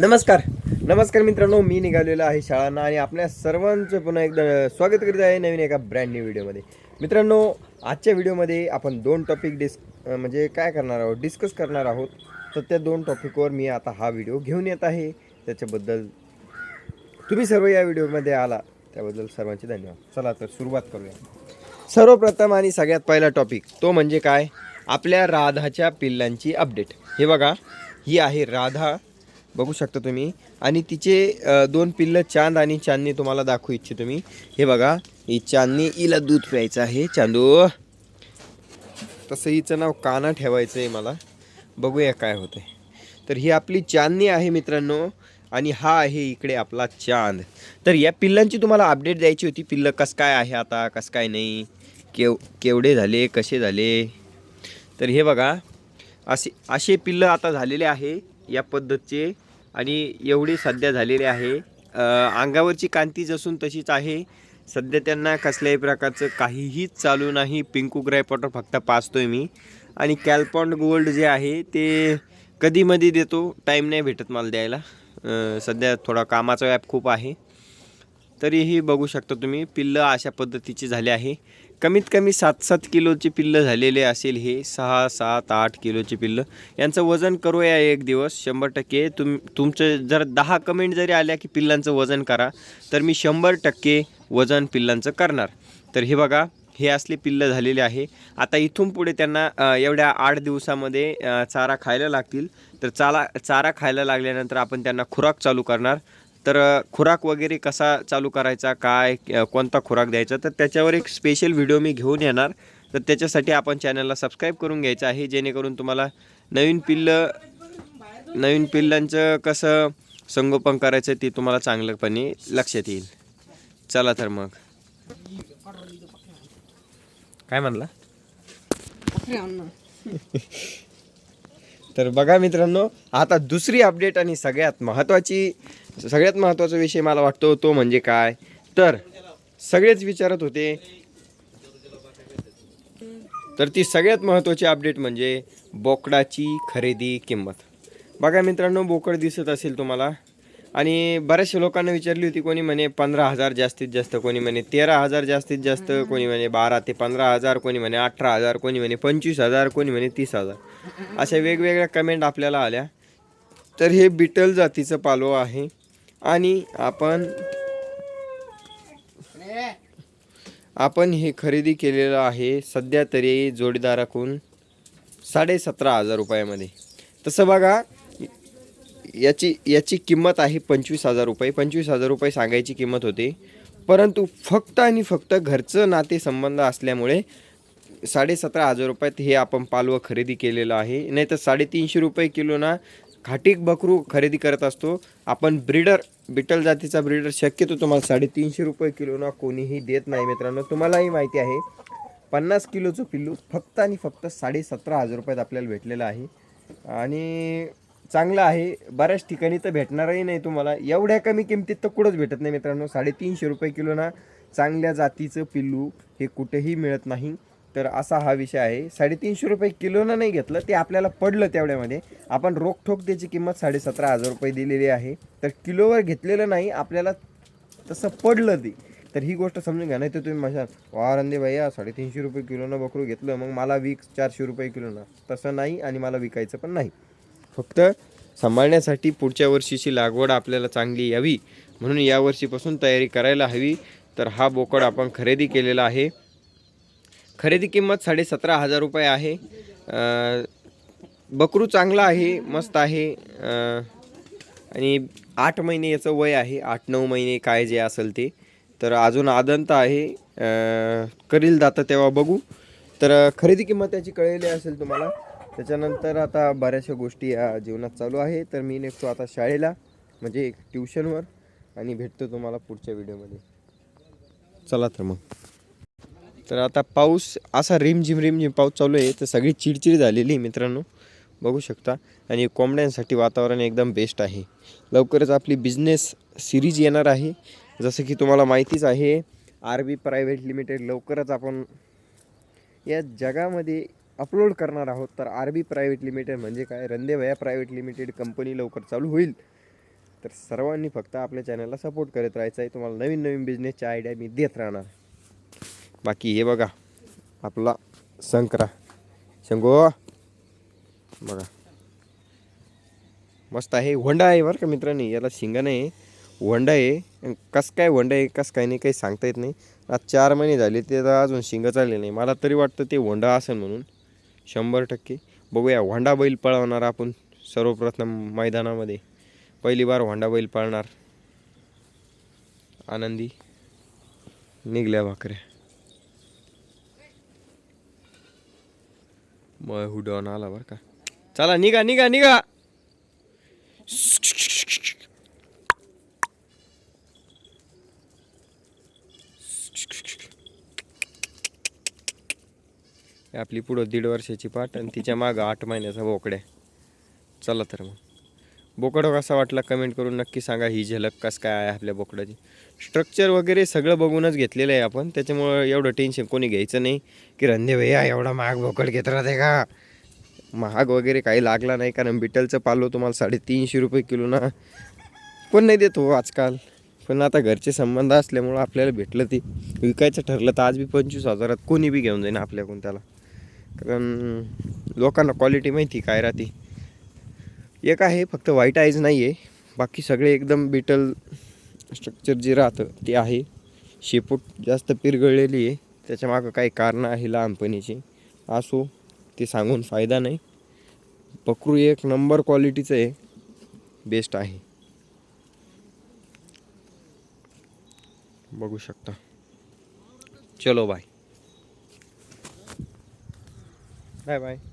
नमस्कार. नमस्कार मित्रांनो मी निघालेलो आहे शाळांना आणि आपल्या सर्वांचं पुन्हा एकदा स्वागत करीत आहे नवीन एका ब्रँड न्यू व्हिडिओमध्ये मित्रांनो आजच्या व्हिडिओमध्ये आपण दोन टॉपिक डिस् म्हणजे काय करणार आहोत? डिस्कस करणार आहोत. तर त्या दोन टॉपिकवर मी आता हा व्हिडिओ घेऊन येत आहे. त्याच्याबद्दल तुम्ही सर्व या व्हिडिओमध्ये आला त्याबद्दल सर्वांचे धन्यवाद. चला तर सुरुवात करूया. सर्वप्रथम आणि सगळ्यात पहिला टॉपिक तो म्हणजे काय? आपल्या राधाच्या पिल्लांची अपडेट हे बघा ही आहे राधा. बघू शकता तुम्ही. आणि तिचे दोन पिल्लं चांद आणि चांदणी तुम्हाला दाखवू इच्छितो मी. हे बघा ही चांदणी हिला दूध प्यायचं आहे. चांदू. तसं हिचं नाव काना ठेवायचं आहे मला. बघूया काय होतंय. तर ही आपली चांदणी आहे मित्रांनो आणि हा आहे इकडे आपला चांद. तर या पिल्लांची तुम्हाला अपडेट द्यायची होती. पिल्लं कसं काय आहे आता कसं काय नाही केव केवढे झाले कसे झाले? तर हे बघा असे असे पिल्लं आता झालेले आहे या पद्धतचे. आणि एवढी सध्या झालेली आहे. अंगावरची कांती जसून तशीच आहे. सध्या त्यांना कसल्याही प्रकारचं काहीही चालू नाही. पिंकू ग्रायपॉटर फक्त पाचतोय मी. आणि कॅल्पॉन्ड गोल्ड जे आहे ते कधीमधी देतो. टाईम नाही भेटत मला द्यायला. सध्या थोडा कामाचा व्याप खूप आहे. तरीही बघू शकता तुम्ही. पिल्लं अशा पद्धतीची झाले आहे. कमीत कमी सात सात किलोची पिल्लं झालेले असेल हे सहा सात आठ किलोची पिल्लं. यांचं वजन करूया एक दिवस शंभर टक्के. तुम तुमचं जर दहा कमेंट जरी आल्या की पिल्लांचं वजन करा तर मी शंभर टक्के वजन पिल्लांचं करणार. तर हे बघा हे असले पिल्लं झालेले आहे. आता इथून पुढे त्यांना एवढ्या आठ दिवसामध्ये चारा खायला लागतील. तर चारा चारा खायला लागल्यानंतर आपण त्यांना खुराक चालू करणार. तर खुराक वगैरे कसा चालू करायचा काय कोणता खुराक द्यायचा तर त्याच्यावर एक स्पेशल व्हिडिओ मी घेऊन येणार. तर त्याच्यासाठी आपण चॅनलला सबस्क्राईब करून घ्यायचं आहे जेणेकरून तुम्हाला नवीन पिल्लं नवीन पिल्लांचं कसं संगोपन करायचं ते तुम्हाला चांगलंपणे लक्षात येईल. चला तर मग. काय म्हणला? तर बघा मित्रांनो आता दुसरी अपडेट आणि सगळ्यात महत्त्वाची सगळ्यात महत्त्वाचा विषय मला वाटतो तो म्हणजे काय? तर सगळेच विचारत होते. तर ती सगळ्यात महत्त्वाची अपडेट म्हणजे बोकडाची खरेदी किंमत. बघा मित्रांनो बोकड दिसत असेल तुम्हाला. आणि बऱ्याचशा लोकांना विचारली होती कोणी म्हणे पंधरा हजार जास्तीत जास्त कोणी म्हणे तेरा हजार जास्तीत जास्त कोणी म्हणे बारा ते पंधरा हजार कोणी म्हणे अठरा हजार कोणी म्हणे पंचवीस हजार कोणी म्हणे तीस हजार. अशा वेगवेगळ्या कमेंट आपल्याला आल्या. तर हे बिटल जातीचं पालो आहे. आणि आपण आपण हे खरेदी केलेलं आहे सध्या तरी जोडीदाराकडून साडे सतरा हजार रुपयामध्ये. तसं बघा याची याची किंमत आहे पंचवीस हजार रुपये. पंचवीस हजार रुपये सांगायची किंमत होती. परंतु फक्त आणि फक्त घरचं नातेसंबंध असल्यामुळे साडेसतरा हजार रुपयात हे आपण पालवं खरेदी केलेलं आहे. नाही तर साडेतीनशे रुपये किलोना खाटीक बकरू खरेदी करत असतो. आपण ब्रीडर बिटल जातीचा ब्रीडर शक्यतो तुम्हाला साडेतीनशे रुपये किलोना कोणीही देत नाही मित्रांनो. तुम्हालाही माहिती आहे पन्नास किलोचं पिल्लू फक्त आणि फक्त साडेसतरा हजार रुपयात आपल्याला भेटलेलं आहे. आणि चांगलं आहे. बऱ्याच ठिकाणी तर भेटणारही नाही तुम्हाला. एवढ्या कमी किमतीत तर कुठंच भेटत नाही मित्रांनो. साडेतीनशे रुपये किलो ना चांगल्या जातीचं पिल्लू हे कुठेही मिळत नाही. तर असा हा विषय आहे. साडेतीनशे रुपये किलोनं नाही घेतलं ते आपल्याला पडलं तेवढ्यामध्ये. आपण रोखठोक त्याची किंमत साडेसतरा हजार रुपये दिलेली आहे. तर किलोवर घेतलेलं नाही आपल्याला तसं पडलं ते. तर ही गोष्ट समजून घ्या. नाही तर तुम्ही माझ्या वा रंदे भैया साडेतीनशे रुपये किलोनं बकरू घेतलं मग मला विक चारशे रुपये किलोनं. तसं नाही आणि मला विकायचं पण नाही. फक्त सांभाळण्यासाठी पुढच्या वर्षीची लागवड आपल्याला चांगली यावी म्हणून यावर्षीपासून तयारी करायला हवी. तर हा बोकड आपण खरेदी केलेला आहे. खरेदी किंमत साडेसतरा हजार रुपये आहे. बकरू चांगला आहे मस्त आहे. आणि आठ महिने याचं वय आहे आठ नऊ महिने काय जे असेल ते. तर अजून आदंत आहे. करील जातं तेव्हा बघू. तर खरेदी किंमत त्याची कळलेली असेल तुम्हाला. त्याच्यानंतर आता बऱ्याचशा गोष्टी या जीवनात चालू आहे. तर मी निघतो आता शाळेला म्हणजे ट्युशनवर आणि भेटतो तुम्हाला पुढच्या व्हिडिओमध्ये. चला तर मग. तर आता पाऊस असा रिमझिम रिमझिम पाऊस चालू आहे. तर सगळी चिडचिड झालेली आहे मित्रांनो. बघू शकता. आणि कोंबड्यांसाठी वातावरण एकदम बेस्ट आहे. लवकरच आपली बिझनेस सिरीज येणार आहे. जसं की तुम्हाला माहितीच आहे आर बी प्रायव्हेट लिमिटेड लवकरच आपण या जगामध्ये अपलोड करणार आहोत तर आर बी प्रायव्हेट लिमिटेड म्हणजे काय? रंदेभया प्रायव्हेट लिमिटेड कंपनी लवकर चालू होईल. तर सर्वांनी फक्त आपल्या चॅनलला सपोर्ट करत राहायचं आहे. तुम्हाला नवीन नवीन बिझनेसच्या आयडिया मी देत राहणार बाकी हे बघा आपला संक्रा शंगो बघा. मस्त आहे. होंडा आहे बरं का मित्रांनी याला शिंगा नाही होंडा आहे. कसं काय होंडा आहे कसं काय नाही काही सांगता येत नाही. आज चार महिने झाले ते तर अजून शिंगा चालले नाही. मला तरी वाटतं ते होंडा असेल म्हणून. शंभर टक्के. बघूया व्हांडा बैल पळवणार आपण सर्वप्रथम मैदानामध्ये. पहिली बार व्हांडा बैल पळणार. आनंदी. निघल्या भाकऱ्या. मग हुडवून आला बरं का? चला निघा निघा निघा ही आपली पुढं दीड वर्षाची पाठ आणि तिच्या मागं आठ महिन्याचा बोकड्या. चला तर मग. बोकडं कसा वाटला कमेंट करून नक्की सांगा ही झलक कसं काय आहे आपल्या बोकडाची. स्ट्रक्चर वगैरे सगळं बघूनच घेतलेलं आहे आपण. त्याच्यामुळं एवढं टेन्शन कोणी घ्यायचं नाही की रंधे भैया एवढा महाग बोकड घेत राहते का? महाग वगैरे काही लागला नाही कारण बिटलचं पालो तुम्हाला साडेतीनशे रुपये किलो ना. पण नाही देतो हो आजकाल. पण आता घरचे संबंध असल्यामुळं आपल्याला भेटलं ते. विकायचं ठरलं तर आज बी पंचवीस हजारात कोणी बी घेऊन जाईन आपल्याकडून त्याला. कारण लोकांना क्वालिटी माहिती काय राहते. एक आहे फक्त व्हाईट आईज नाही आहे बाकी सगळे एकदम बिटल स्ट्रक्चर जे राहतं ते आहे. शेपूट जास्त पिरगळलेली आहे. त्याच्यामागं काही कारणं आहे लहानपणीची. असो ते सांगून फायदा नाही. बकरू एक नंबर क्वालिटीचं आहे. बेस्ट आहे. बघू शकता. चलो बाय बाय बाय